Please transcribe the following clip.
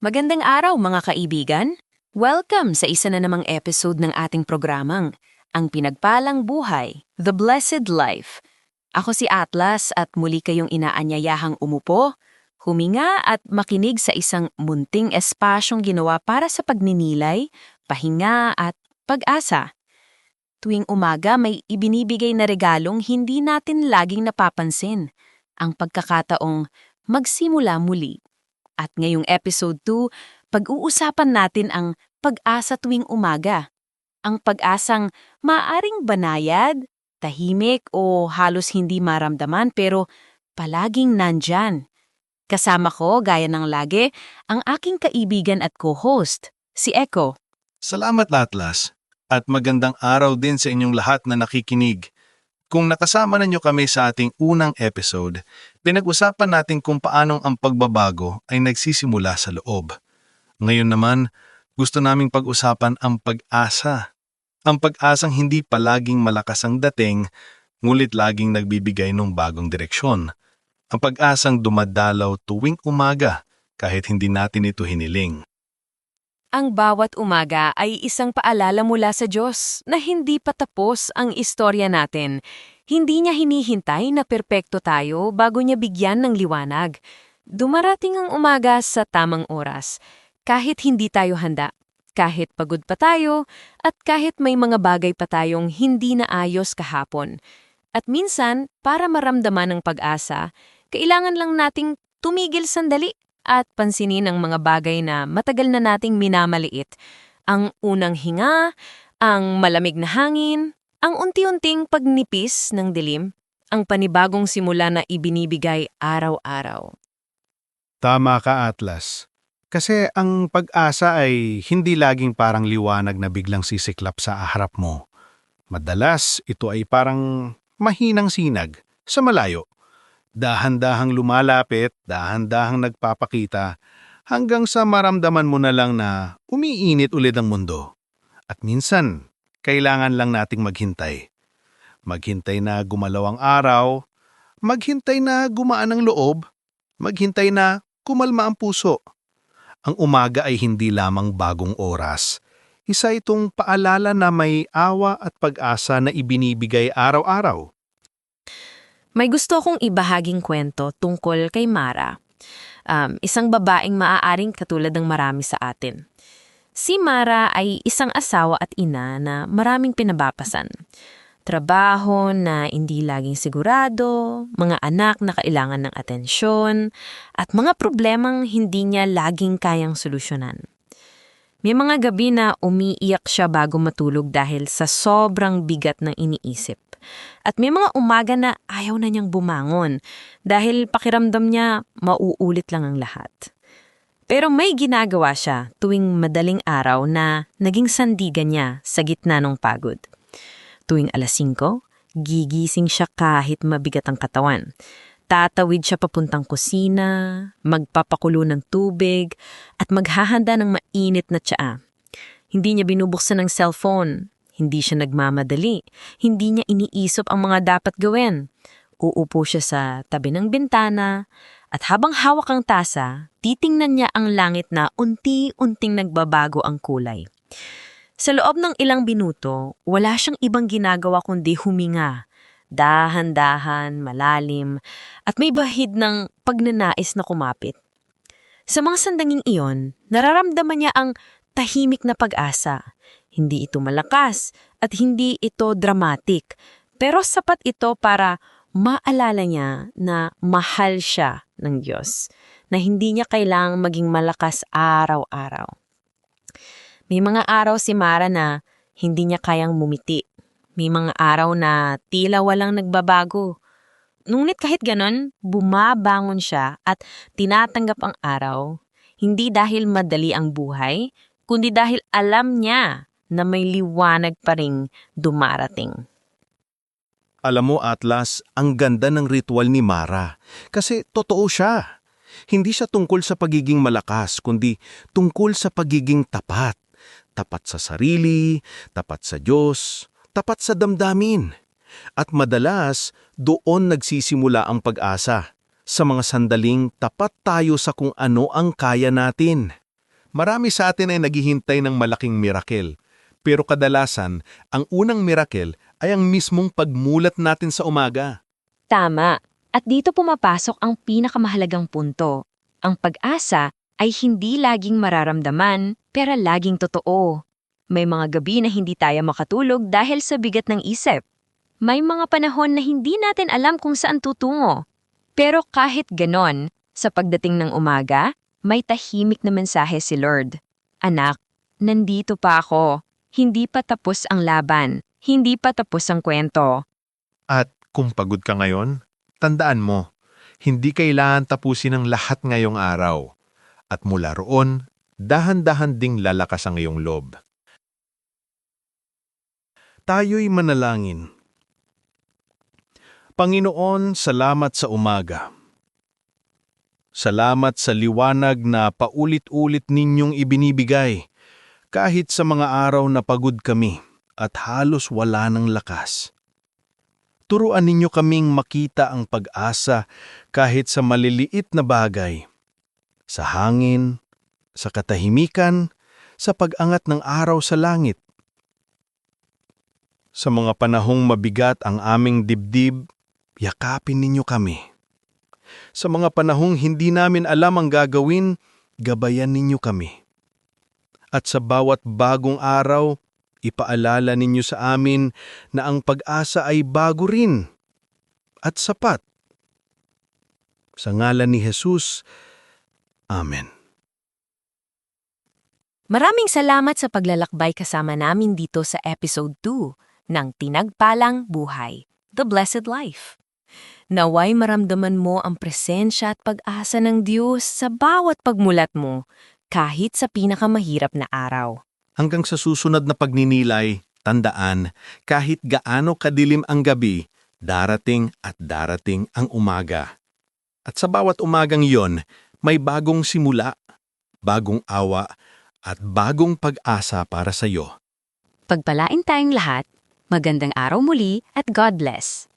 Magandang araw mga kaibigan. Welcome sa isa na namang episode ng ating programang Ang Pinagpalang Buhay, The Blessed Life. Ako si Atlas at muli kayong inaanyayahang umupo, huminga at makinig sa isang munting espasyong ginawa para sa pagninilay, pahinga at pag-asa. Tuwing umaga may ibinibigay na regalong hindi natin laging napapansin, ang pagkakataong magsimula muli. At ngayong episode 2, pag-uusapan natin ang pag-asa tuwing umaga. Ang pag-asang maaring banayad, tahimik o halos hindi maramdaman pero palaging nandyan. Kasama ko, gaya ng lagi, ang aking kaibigan at co-host, si Echo. Salamat Atlas at magandang araw din sa inyong lahat na nakikinig. Kung nakasama ninyo kami sa ating unang episode, pinag-usapan natin kung paanong ang pagbabago ay nagsisimula sa loob. Ngayon naman, gusto naming pag-usapan ang pag-asa. Ang pag-asang hindi palaging malakas ang dating, ngulit laging nagbibigay ng bagong direksyon. Ang pag-asang dumadalaw tuwing umaga kahit hindi natin ito hiniling. Ang bawat umaga ay isang paalala mula sa Diyos na hindi pa tapos ang istorya natin. Hindi niya hinihintay na perpekto tayo bago niya bigyan ng liwanag. Dumarating ang umaga sa tamang oras, kahit hindi tayo handa, kahit pagod pa tayo, at kahit may mga bagay pa tayong hindi naayos kahapon. At minsan, para maramdaman ng pag-asa, kailangan lang nating tumigil sandali at pansinin ang mga bagay na matagal na nating minamaliit. Ang unang hinga, ang malamig na hangin, ang unti-unting pagnipis ng dilim, ang panibagong simula na ibinibigay araw-araw. Tama ka, Atlas. Kasi ang pag-asa ay hindi laging parang liwanag na biglang sisiklap sa harap mo. Madalas, ito ay parang mahinang sinag sa malayo. Dahan-dahang lumalapit, dahan-dahang nagpapakita, hanggang sa maramdaman mo na lang na umiinit ulit ang mundo. At minsan, kailangan lang nating maghintay. Maghintay na gumalaw ang araw, maghintay na gumaan ang loob, maghintay na kumalma ang puso. Ang umaga ay hindi lamang bagong oras. Isa itong paalala na may awa at pag-asa na ibinibigay araw-araw. May gusto kong ibahaging kwento tungkol kay Mara. Um, isang babaeng maaaring katulad ng marami sa atin. Si Mara ay isang asawa at ina na maraming pinabapasan. Trabaho na hindi laging sigurado, mga anak na kailangan ng atensyon, at mga problemang hindi niya laging kayang solusyonan. May mga gabi na umiiyak siya bago matulog dahil sa sobrang bigat ng iniisip. At may mga umaga na ayaw na niyang bumangon dahil pakiramdam niya mauulit lang ang lahat. Pero may ginagawa siya tuwing madaling araw na naging sandigan niya sa gitna ng pagod. Tuwing alas 5, gigising siya kahit mabigat ang katawan. Tatawid siya papuntang kusina, magpapakulo ng tubig, at maghahanda ng mainit na tsaa. Hindi niya binubuksan ng cellphone, hindi siya nagmamadali, hindi niya iniisip ang mga dapat gawin. Uupo siya sa tabi ng bintana, at habang hawak ang tasa, titingnan niya ang langit na unti-unting nagbabago ang kulay. Sa loob ng ilang minuto, wala siyang ibang ginagawa kundi huminga dahan-dahan, malalim, at may bahid ng pagnanais na kumapit. Sa mga sandanging iyon, nararamdaman niya ang tahimik na pag-asa. Hindi ito malakas at hindi ito dramatic, pero sapat ito para maalala niya na mahal siya ng Diyos, na hindi niya kailangang maging malakas araw-araw. May mga araw si Mara na hindi niya kayang mumiti may mga araw na tila walang nagbabago. Ngunit kahit ganon, bumabangon siya at tinatanggap ang araw, hindi dahil madali ang buhay, kundi dahil alam niya na may liwanag pa ring dumarating. Alam mo, Atlas, ang ganda ng ritual ni Mara. Kasi totoo siya. Hindi siya tungkol sa pagiging malakas, kundi tungkol sa pagiging tapat. Tapat sa sarili, tapat sa Diyos, tapat sa damdamin. At madalas, doon nagsisimula ang pag-asa, sa mga sandaling tapat tayo sa kung ano ang kaya natin. Marami sa atin ay naghihintay ng malaking mirakel. Pero kadalasan, ang unang mirakel ay ang mismong pagmulat natin sa umaga. Tama. At dito pumapasok ang pinakamahalagang punto. Ang pag-asa ay hindi laging mararamdaman, pero laging totoo. May mga gabi na hindi tayo makatulog dahil sa bigat ng isip. May mga panahon na hindi natin alam kung saan tutungo. Pero kahit ganon, sa pagdating ng umaga, may tahimik na mensahe si Lord. Anak, nandito pa ako. Hindi pa tapos ang laban. Hindi pa tapos ang kwento. At kung pagod ka ngayon, tandaan mo, hindi kailangan tapusin ang lahat ngayong araw. At mula roon, dahan-dahan ding lalakas ang iyong loob. Tayo'y manalangin. Panginoon, salamat sa umaga. Salamat sa liwanag na paulit-ulit ninyong ibinibigay kahit sa mga araw na pagod kami at halos wala ng lakas. Turuan ninyo kaming makita ang pag-asa kahit sa maliliit na bagay. Sa hangin, sa katahimikan, sa pag-angat ng araw sa langit. Sa mga panahong mabigat ang aming dibdib, yakapin ninyo kami. Sa mga panahong hindi namin alam ang gagawin, gabayan ninyo kami. At sa bawat bagong araw, ipaalala ninyo sa amin na ang pag-asa ay bago rin at sapat. Sa ngalan ni Jesus, Amen. Maraming salamat sa paglalakbay kasama namin dito sa episode 2 ng Tinagpalang Buhay, The Blessed Life. Naway maramdaman mo ang presensya at pag-asa ng Diyos sa bawat pagmulat mo, kahit sa pinakamahirap na araw. Hanggang sa susunod na pagninilay, tandaan, kahit gaano kadilim ang gabi, darating at darating ang umaga. At sa bawat umagang iyon, may bagong simula, bagong awa, at bagong pag-asa para sa iyo. Pagpalain tayong lahat, magandang araw muli at God bless.